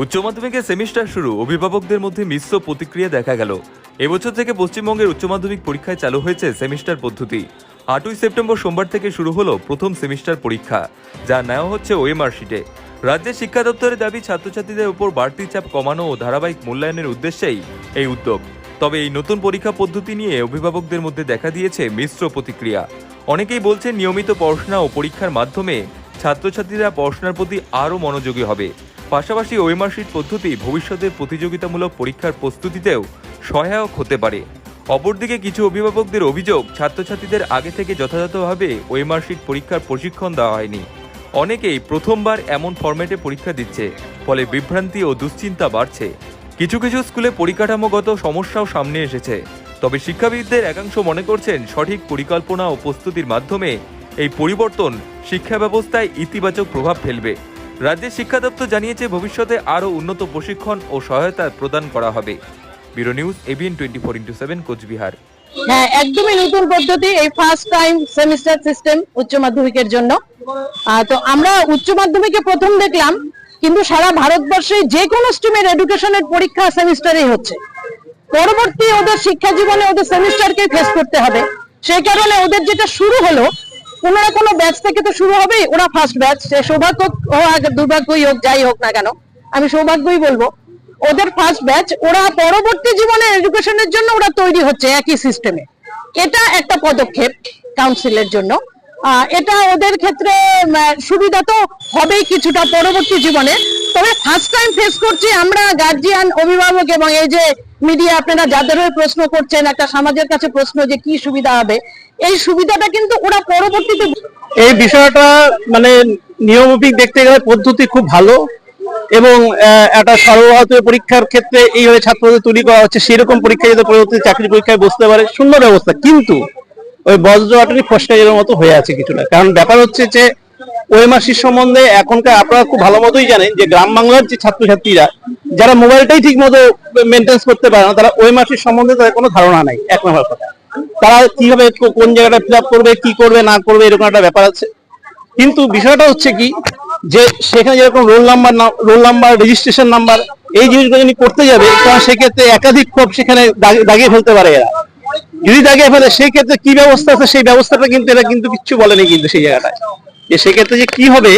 উচ্চ মাধ্যমিকের সেমিস্টার শুরু, অভিভাবকদের মধ্যে মিশ্র প্রতিক্রিয়া দেখা গেল। এবছর থেকে পশ্চিমবঙ্গের উচ্চ মাধ্যমিক পরীক্ষায় চালু হয়েছে সেমিস্টার পদ্ধতি। আটই সেপ্টেম্বর সোমবার থেকে শুরু হলো প্রথম সেমিস্টার পরীক্ষা, যা নেওয়া হচ্ছে ওএমআর শিটে। রাজ্যের শিক্ষা দপ্তরের দাবি, ছাত্রছাত্রীদের উপর বাড়তি চাপ কমানো ও ধারাবাহিক মূল্যায়নের উদ্দেশ্যেই এই উদ্যোগ। তবে এই নতুন পরীক্ষা পদ্ধতি নিয়ে অভিভাবকদের মধ্যে দেখা দিয়েছে মিশ্র প্রতিক্রিয়া। অনেকেই বলছেন নিয়মিত পড়াশোনা ও পরীক্ষার মাধ্যমে ছাত্রছাত্রীরা পড়াশোনার প্রতি আরও মনোযোগী হবে। পাশাপাশি ওয়েমার্কশিট পদ্ধতি ভবিষ্যতের প্রতিযোগিতামূলক পরীক্ষার প্রস্তুতিতেও সহায়ক হতে পারে। অপরদিকে কিছু অভিভাবকদের অভিযোগ, ছাত্রছাত্রীদের আগে থেকে যথাযথভাবে ওয়েমার্কশিট পরীক্ষার প্রশিক্ষণ দেওয়া হয়নি। অনেকেই প্রথমবার এমন ফরম্যাটে পরীক্ষা দিচ্ছে, ফলে বিভ্রান্তি ও দুশ্চিন্তা বাড়ছে। কিছু কিছু স্কুলে পরিকাঠামোগত সমস্যাও সামনে এসেছে। তবে শিক্ষাবিদদের একাংশ মনে করছেন, সঠিক পরিকল্পনা ও প্রস্তুতির মাধ্যমে এই পরিবর্তন শিক্ষা ব্যবস্থায় ইতিবাচক প্রভাব ফেলবে। রাজ্যের শিক্ষা দপ্তর জানিয়েছে ভবিষ্যতে আরও উন্নত প্রশিক্ষণ ও সহায়তা প্রদান করা হবে। Bureau news, ABN twenty four into seven, Coochbehar. হ্যাঁ একদমই নতুন পদ্ধতি এই ফার্স্ট টাইম সেমিস্টার সিস্টেম উচ্চ মাধ্যমিকের জন্য। তো আমরা উচ্চ মাধ্যমিকে প্রথম দেখলাম, কিন্তু সারা ভারতবর্ষে যে কোনো স্ট্রিমের এডুকেশনের পরীক্ষা সেমিস্টারেই হচ্ছে। পরবর্তী ওদের শিক্ষা জীবনে ওদের সেমিস্টারকে ফেস করতে হবে। সেই কারণে ওদের যেটা শুরু হলো কোনো কোনো ব্যাচ থেকে তো শুরু হবে ওরা ফার্স্ট ব্যাচ সে সৌভাগ্য হোক দুর্ভাগ্যই হোক, যাই হোক না কেন, আমি সৌভাগ্যই বলব। ওদের ফার্স্ট ব্যাচ ওরা পরবর্তী জীবনে এডুকেশনের জন্য ওরা তৈরি হচ্ছে একই সিস্টেমে এটা একটা পদক্ষেপ কাউন্সিলের জন্য। এটা ওদের ক্ষেত্রে সুবিধা তো হবেই কিছুটা পরবর্তী জীবনে। তবে ফার্স্ট টাইম ফেস করছি আমরা গার্জিয়ান অভিভাবক এবং এই যে মিডিয়া আপনারা যাদের হয়ে প্রশ্ন করছেন, একটা সমাজের কাছে প্রশ্ন যে কি সুবিধা হবে, এই সুবিধাটা কিন্তু ওরা পরবর্তীতে এই বিষয়টা মানে নিয়মভিক দেখতে গেলে পদ্ধতি খুব ভালো এবং একটা সর্বভারতীয় পরীক্ষার ক্ষেত্রে এইভাবে ছাত্রদের তৈরি করা হচ্ছে, সেরকম পরীক্ষা যাতে পরবর্তী চাকরি পরীক্ষায় বসতে পারে, সুন্দর ব্যবস্থা। কিন্তু ওই বজ্র আটারি ফসকাইয়ের মতো হয়ে আছে কিছুটা। কারণ ব্যাপার হচ্ছে যে ওএমআরসির সম্বন্ধে এখনকার আপনারা খুব ভালো মতোই জানেন যে গ্রাম বাংলার যে ছাত্রছাত্রীরা, যারা মোবাইলটাই ঠিক মতো মেনটেন্স করতে পারে না, তারা ওএমআরসির সম্বন্ধে তাদের কোনো ধারণা নাই, এক নম্বর কথা। তারা কীভাবে কোন জায়গাটা ফিল করবে, কি করবে, না করবে, এরকম একটা ব্যাপার আছে। কিন্তু বিষয়টা হচ্ছে কি, যে সেখানে যেরকম roll number roll number registration number এই জিনিসগুলো যদি করতে যাবে তখন সেক্ষেত্রে একাধিক ক্ষোভ সেখানে দাগিয়ে ফেলতে পারে এরা। যদি দাগিয়ে ফেলে সেই ক্ষেত্রে কি ব্যবস্থা আছে, সেই ব্যবস্থাটা কিন্তু এরা কিন্তু কিচ্ছু বলেনি কিন্তু সেই জায়গাটায়। যে সেক্ষেত্রে যে কি হবে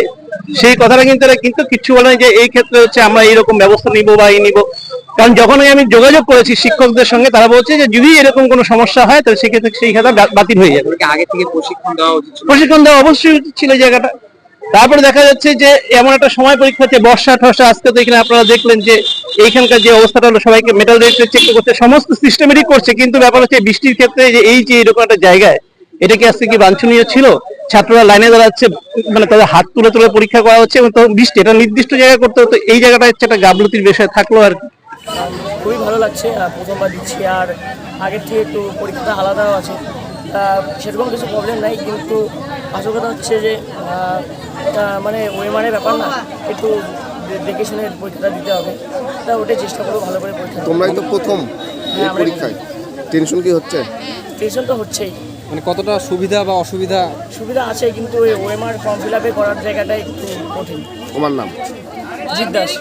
সেই কথাটা কিন্তু এরা কিন্তু কিচ্ছু বলেনি যে এই ক্ষেত্রে হচ্ছে আমরা এইরকম ব্যবস্থা নিব বা এই নিব। কারণ যখনই আমি যোগাযোগ করেছি শিক্ষকদের সঙ্গে তারা বলছে যে যদি এরকম কোনো সমস্যা হয় তাহলে সেক্ষেত্রে সেই খাতা বাতিল হয়ে যাবে। আগে থেকে প্রশিক্ষণ দেওয়া প্রশিক্ষণ দেওয়া অবশ্যই উচিত ছিল জায়গাটা। তারপরে দেখা যাচ্ছে যে এমন একটা সময় পরীক্ষা হচ্ছে বর্ষা ঠর্ষা আজকে তো এখানে আপনারা দেখলেন যে এইখানকার যে অবস্থাটা হলো সবাইকে মেটাল রেটে চেক করছে সমস্ত সিস্টেমেটিক করছে কিন্তু ব্যাপার হচ্ছে বৃষ্টির ক্ষেত্রে যে এই যে এরকম একটা জায়গায় এটা কি আজকে কি বাঞ্ছনীয় ছিল? ছাত্ররা লাইনে দাঁড়াচ্ছে মানে তাদের হাত তুলে তুলে পরীক্ষা করা হচ্ছে এবং তখন বৃষ্টি এটা নির্দিষ্ট জায়গায় করতে হতো এই জায়গাটা হচ্ছে একটা গাবলতির বিষয় থাকল আর কি। খুবই ভালো লাগছে আর প্রথমবার দিচ্ছি আর আগের থেকে একটু পরীক্ষাটা আলাদাও আছে। তা সেরকম কিছু প্রবলেম নাই কিন্তু আসল কথা হচ্ছে যে মানে ওই মানে ব্যাপার না একটু দেখে শুনে পরীক্ষাটা দিতে হবে। তা ওটাই চেষ্টা করব ভালো করে পরীক্ষা। তোমরাই তো প্রথম এই হ্যাঁ, পরীক্ষায়। টেনশন কি হচ্ছে? টেনশন তো হচ্ছেই। মানে কতটা সুবিধা বা অসুবিধা? সুবিধা আছে কিন্তু ওই ওএমআর ফর্ম ফিল আপে করার জায়গাটাই একটু কঠিন। তোমার নাম? জিজ্ঞাসা